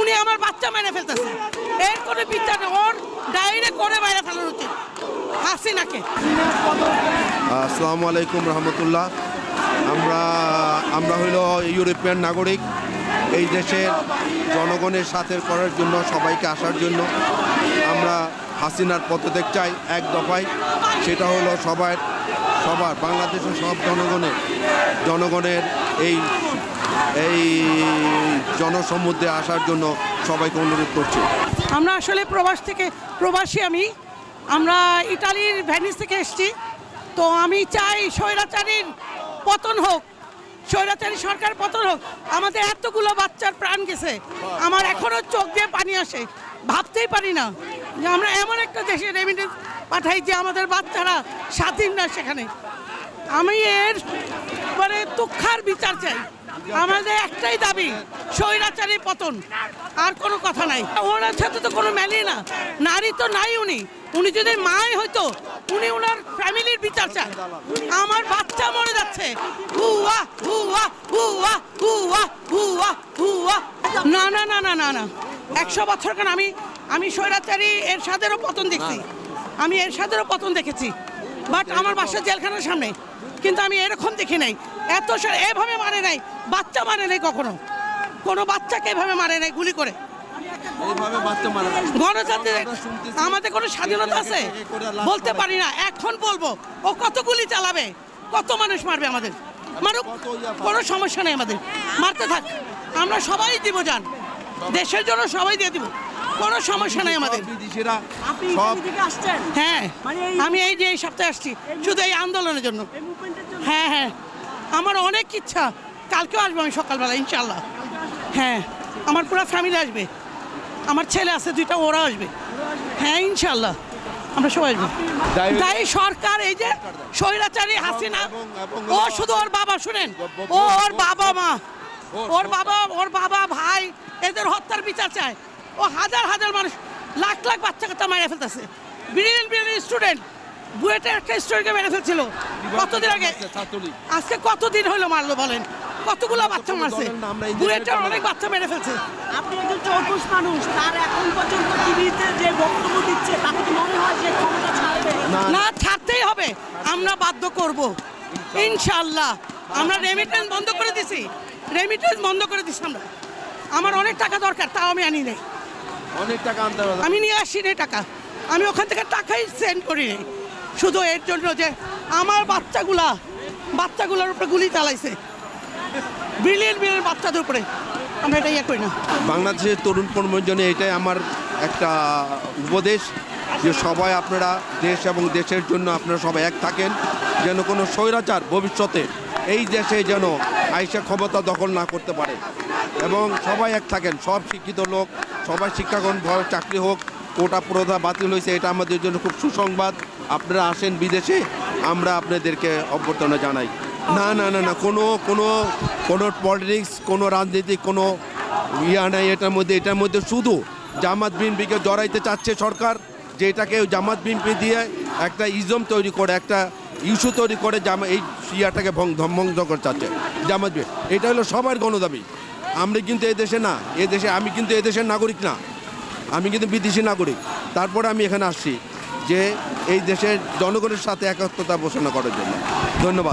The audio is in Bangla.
উনি আমার বাচ্চা মেরে ফেলতেছে। এর কোনো বিচার ওর ডাইরে করে বাইরে ফেলানো উচিত হাসিনাকে। আসসালামু আলাইকুম রহমতুল্লাহ। আমরা আমরা হইল ইউরোপিয়ান নাগরিক। এই দেশের জনগণের সাথে করার জন্য, সবাইকে আসার জন্য আমরা হাসিনার পদত্যাগ চাই এক দফায়। সেটা হলো সবার সবার, বাংলাদেশের সব জনগণের জনগণের এই এই জনসমুদ্রে আসার জন্য সবাইকে অনুরোধ করছি। আমরা আসলে প্রবাস থেকে প্রবাসী আমি। আমরা ইটালির ভ্যানিস থেকে এসেছি। তো আমি চাই স্বৈরাচারীর পতন হোক। স্বৈরাচারী সরকার পতন হোক। আমাদের এতগুলো বাচ্চার প্রাণ গেছে। আমার এখনও চোখ দিয়ে পানি আসে। ভাবতেই পারি না যে আমরা এমন একটা দেশে রেমিটেন্স পাঠাই যে আমাদের বাচ্চারা স্বাধীন না সেখানে। আমি এর মানে তুক্ষার বিচার চাই। আমাদের একটাই দাবি, স্বৈরাচারী পতন। আর কোনো কথা নাই। ওনার সাথে তো কোনো মেলে না। নারী তো নাই উনি। উনি যদি মাই হইতো, উনি ওনার ফ্যামিলির বিচার চান আমার বাচ্চা মরে যাচ্ছে। হুয়া হুয়া হুয়া হুয়া হুয়া হুয়া। না না না না না না। একশো বছর কেন আমি আমি স্বৈরাচারী এর সাথেরও পতন দেখছি। আমি এর সাথেরও পতন দেখেছি। বাট আমার বাসা জেলখানার সামনে। কিন্তু আমি এরকম দেখি নাই। এত স- এভাবে মারে নাই বাচ্চা মারে নাই কখনো। কোনো বাচ্চাকে এভাবে মারে নাই গুলি করে। এইভাবে বাচ্চা মারা গণতন্ত্রের আমাদের কোনো স্বাধীনতা আছে? বলতে পারি না এখন বলব ও কত গুলি চালাবে কত মানুষ মারবে আমাদের? মারুক কোনো সমস্যা নেই আমাদের। মারতে থাক আমরা সবাই দিব যান দেশের জন্য সবাই দিয়ে দিব। কোনো সমস্যা নেই আমাদের। হ্যাঁ মানে আমি এই যে এই সপ্তাহে আসছি শুধু এই আন্দোলনের জন্য। এই মুভমেন্টের জন্য? হ্যাঁ হ্যাঁ। আমার অনেক ইচ্ছা কালকেও আসব আমি সকালবেলা ইনশাল্লাহ হ্যাঁ আমার পুরো ফ্যামিলি আসবে। আমার ছেলে আছে দুইটা ওরা আসবে। হ্যাঁ ইনশাল্লাহ আমরা সবাই আসব। তাই সরকার এই যে স্বৈরাচারী হাসিনা ও শুধু ওর বাবা শুনেন ও ওর বাবা মা ওর বাবা ওর বাবা ভাই এদের হত্যার বিচার চায়। ও হাজার হাজার মানুষ লাখ লাখ বাচ্চা কাচ্চা মেরে ফেলতেছে। ব্রিলিয়েন্ট ব্রিলিয়েন্ট স্টুডেন্ট বুয়েটের একটা স্টুডেন্টকে মেরে ফেলছিল। কতদিন আগে। আজকে কতদিন হইল মারলো বলেন? কতগুলো বাচ্চা মারছে? বুয়েটের অনেক বাচ্চা মেরে ফেলছে। আপনি একজন চৌকুশ মানুষ তার এখন পর্যন্ত টিভিতে যে বক্তব্য দিচ্ছে তাতে কি মনে হয় যে ক্ষমতা ছাড়বে? না না। ছাড়তেই হবে। আমরা বাধ্য করব। ইনশাল্লাহ। আমরা রেমিটেন্স বন্ধ করে দিছি। রেমিটেন্স বন্ধ করে দিছি আমরা। আমার অনেক টাকা দরকার তাও আমি আনি নাই। অনেক টাকা আনতে আমি নিয়ে আসি রে টাকা। আমি ওখান থেকে টাকাই সেন্ড করি নাই শুধু এর জন্য যে আমার বাচ্চাগুলা, বাচ্চাগুলোর উপরে গুলি চালাইছে। বিলিয়ন বিলিয়ন বাচ্চাদের উপরে। আমরা এটা ইয়ে করি না। বাংলাদেশের তরুণ প্রজন্মের জন্য এটাই আমার একটা উপদেশ যে সবাই আপনারা দেশ এবং দেশের জন্য আপনারা সবাই এক থাকেন, যেন কোনো স্বৈরাচার ভবিষ্যতে এই দেশে যেন আইসা ক্ষমতা দখল না করতে পারে। এবং সবাই এক থাকেন, সব শিক্ষিত লোক, সবাই শিক্ষাগণ চাকরি হোক কোটা প্রথা বাতিল হয়েছে, এটা আমাদের জন্য খুব সুসংবাদ। আপনারা আসেন বিদেশে, আমরা আপনাদেরকে অভ্যর্থনা জানাই। না না না না, কোনো কোনো কোনো পলিটিক্স কোনো রাজনীতি কোনো ইয়া নাই এটার মধ্যে এটার মধ্যে শুধু জামাত বিএনপিকে জড়াইতে চাচ্ছে সরকার, যে এটাকে জামাত বিএনপি দিয়ে একটা ইজম তৈরি করে, একটা ইস্যু তৈরি করে জামা, এই ইয়াটাকে ভঙ্গ করতে চাচ্ছে জামাত বিএনপি। এটা হলো সবার গণদাবি। আমরা কিন্তু এই দেশে না, এ দেশে, আমি কিন্তু এ দেশের নাগরিক না। আমি কিন্তু বিদেশি নাগরিক। তারপরে আমি এখানে আসছি যে এই দেশের জনগণের সাথে একাত্মতা ঘোষণা করার জন্য। ধন্যবাদ।